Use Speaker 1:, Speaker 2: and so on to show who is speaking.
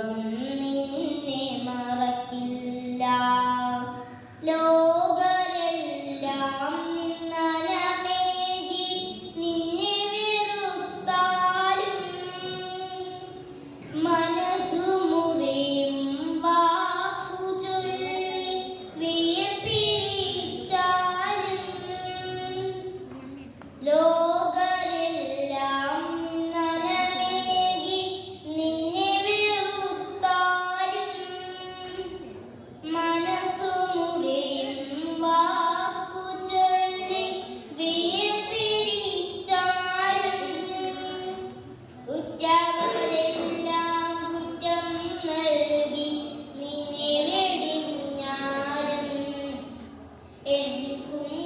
Speaker 1: ദൈവം നിന്നെ മറക്കില്ല. ലോകരെല്ലാം going